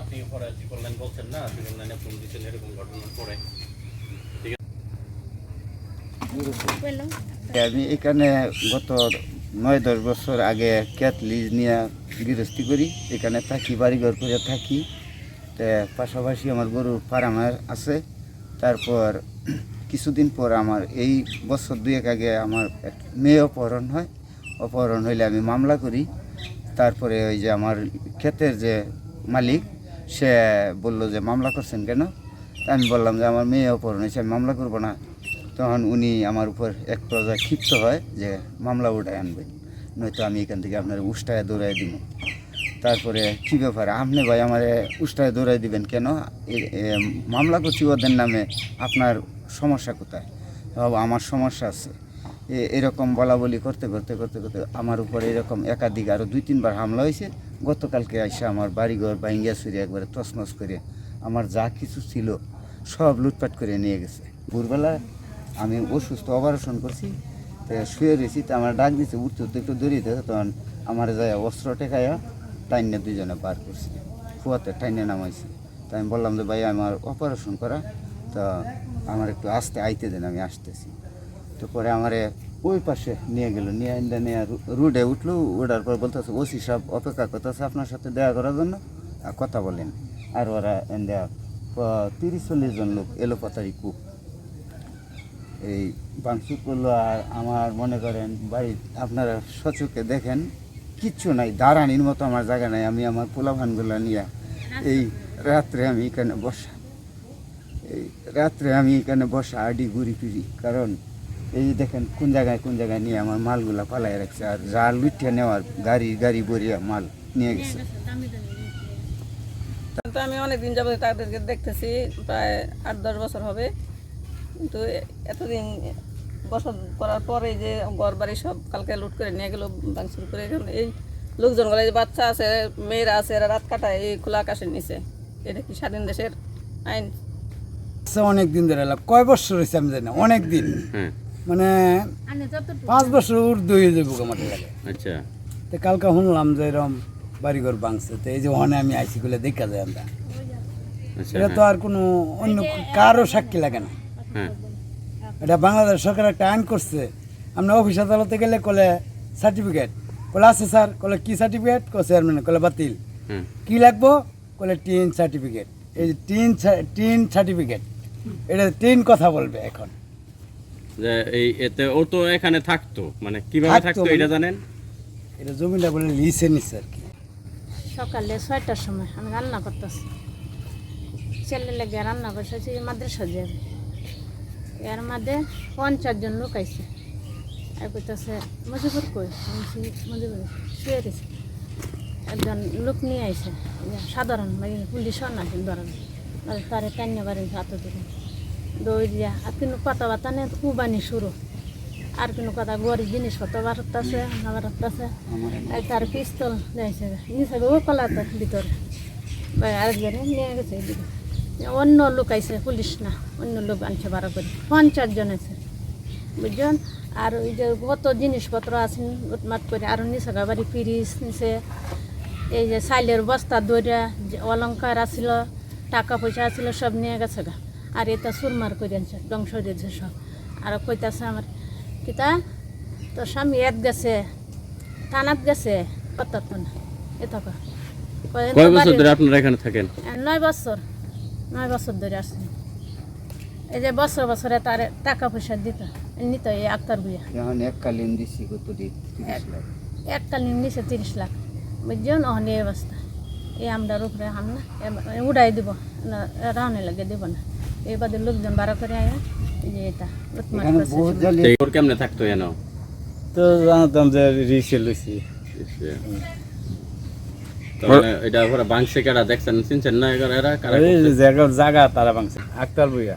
আপনি পরে বলছেন না ফোন দিচ্ছেন, এরকম ঘটনা পরে আমি এখানে গত নয়, দশ বছর আগে ক্যাট লিজ নিয়ে গৃহস্থী করি, এখানে থাকি, বাড়িঘর করে থাকি। তে পাশাপাশি আমার গরুর ফার্ম আছে। তারপর কিছুদিন পর আমার এই বছর দুয়েক আগে আমার মেয়ে অপহরণ হয়। অপহরণ হইলে আমি মামলা করি। তারপরে ওই যে আমার ক্ষেতের যে মালিক সে বলল যে, মামলা করছেন কেন? আমি বললাম যে, আমার মেয়ে অপহরণ হয়েছে, আমি মামলা করব না। তখন উনি আমার উপর এক পর্যায়ে ক্ষিপ্ত হয় যে, মামলা উঠায় আনবেন নয়তো আমি এখান থেকে আপনার উষ্টায় দৌড়াই দিব। তারপরে, কী ব্যাপার? আপনি ভাই আমার উষ্টায় দৌড়াই দিবেন কেন? মামলা করছি ওদের নামে, আপনার সমস্যা কোথায়? আমার সমস্যা আছে। এরকম বলা বলি করতে করতে করতে করতে আমার উপর এরকম একাধিক আরও দুই, তিনবার হামলা হয়েছে। গতকালকে এসে আমার বাড়িঘর ভাঙ্গিয়া সুরে একবারে তছনছ করে আমার যা কিছু ছিল সব লুটপাট করে নিয়ে গেছে। ভোরবেলা আমি অসুস্থ অপারেশন করছি, তো শুয়ে রয়েছি, তো আমার ডাক দিচ্ছে উঠতে উঠতে একটু দৌড়িয়ে দিতে। তখন আমার যায় অস্ত্র টেকাইয়া টাইনে দুজনে বার করছি ফুয়াতে টাইনে নামাইছি। তো আমি বললাম যে, ভাই, আমার অপারেশন করা, তা আমার একটু আসতে আইতে দেন, আমি আসতেছি। তো পরে আমারে ওই পাশে নিয়ে গেল, নিয়ে আইন্দা নিয়ে রুডে উঠল ওঠার পর বলতেছে, ওসি সাহেব অপেক্ষা করতেছে আপনার সাথে দেখা করার জন্য? আর কথা বলেন। আর ওরা এন্দা তিরিশ চল্লিশ জন লোক এলো পাতারি কুক এই বাংসু করল, আর আমার মনে করেন বাড়ি আপনারা সচুকে দেখেন, কিচ্ছু নাই, দাঁড়ানির মতো আমার জায়গা নাই, আমি আমার পোলাভানগুলো নিয়ে এই রাত্রে আমি এখানে বসা। এই রাত্রে আমি এখানে বসা আডি ঘুরি ফিরি কারণ এই যে দেখেন কোন জায়গায় কোন জায়গায় নিয়ে আমার মালগুলা পালাই রাখছে আর যা লুটিয়ে নেওয়ার গাড়ি গাড়ি ভরিয়া মাল নিয়ে গেছে। তো আমি অনেক দিন যাবত তাদেরকে দেখতেছি প্রায় আট দশ বছর হবে। কিন্তু এতদিন বছর করার পরে যে ঘর বাড়ি সব কালকে লুট করে নিয়ে গেল ভাঙচুর করে এখন এই লোকজন লোকজনগুলো যে বাচ্চা আছে মেয়েরা আছে এরা রাত কাটায় এই খোলা আকাশের নিচে। এটা কি স্বাধীন দেশের আইন? আচ্ছা অনেক দিন ধরে। কয় বছর হয়েছে আমি জানি না, অনেক দিন হ্যাঁ মানে পাঁচ বছর উর্দু হয়ে যাব আমার লাগে আচ্ছা। তো কালকে শুনলাম যে এরকম বাড়িঘর ভাঙছে। তো এই যে ওখানে আমি আইসি গুলো দেখা যায় আমরা। আচ্ছা এটা তো আর কোনো অন্য কারও সাক্ষী লাগে না। হ্যাঁ। এটা বাংলাদেশ সরকার একটা আইন করছে। আমরা অফিস আদালতে গেলে কলে সার্টিফিকেট। কলে আছে স্যার কলে কি সার্টিফিকেট? কলে চেয়ারম্যান কলে বাতিল। হ্যাঁ। কি লাগবো? কলে টিন সার্টিফিকেট। এই যে টিন টিন সার্টিফিকেট। এটা টিন কথা বলবে এখন। যে এই এতে ও তো এখানে থাকতো। মানে কীভাবে থাকতো এটা জানেন? এটা জমিটা বলে লিসে নিচ্ছে আর কি। সকালে ছয়টার সময় আমি রান্না করতেছি। ছেলে লেগে রান্না বসেছি মাদ্রাসা যাবে এর মধ্যে পঞ্চাশ জন লোক আইছে। আর কইতেছে মজিবুর কই? মজিবুর শুয়ে রয়েছে। একজন লোক নিয়ে আইছে। সাধারণ মানে পুলিশও না ধরেন তারে টান্য বাড়ি হাতে ধরে। দিয়া। আর কিন্তু কথাবার্তা নেই কুবানি শুরু। আর কোনো কথা গরিব জিনিসপত্র বাড়তেছে না বাড়তেছে আর তার পিস্তল দিয়েছে নিচে ও কলাতে ভিতরে। আরেকজনে নিয়ে গেছে এদিকে অন্য লোক আইছে পুলিশ না। অন্য লোক আনছে বারো করে। পঞ্চাশ জন আছে। বুঝছেন? আর ওই যে কত জিনিসপত্র আছে উটমাট করে। আর নিচে বাড়ি পিরিস নিচে এই যে সাইলের বস্তা দইরা অলঙ্কার আছিল টাকা পয়সা আছিল সব নিয়ে গেছে গা। আর এটা সুরমার করে আনছে ধ্বংস দিয়েছে সব। আর কইতাছে আমার কিতা? তোর স্বামী এত গেছে থানাত গেছে কত না এত কয়। কয় বছর ধরে আপনারা এখানে থাকেন? নয় বছর নয় বছর ধরে আসছে। এই যে বছর বছরে তার টাকা পয়সা দিত নিত এই আক্তার বুয়া এখন এককালীন দিচ্ছি কত তিরিশ লাখ। এককালীন নিচে তিরিশ লাখ। বুঝছেন? অহন এই অবস্থা। এই আমরার উপরে হাম না উড়াই দিব না রাউনে লাগে দিব না। এই বাদে লোকজন করে আয়া যে এটা ওর কেমনে থাকতো এনো তো জানতাম যে রিক্সে লইছি এটা ওরা বাংসে কারা দেখছেন চিনছেন না এরা এরা কারা ওই জায়গা তারা ভাঙছে আক্তার বইয়া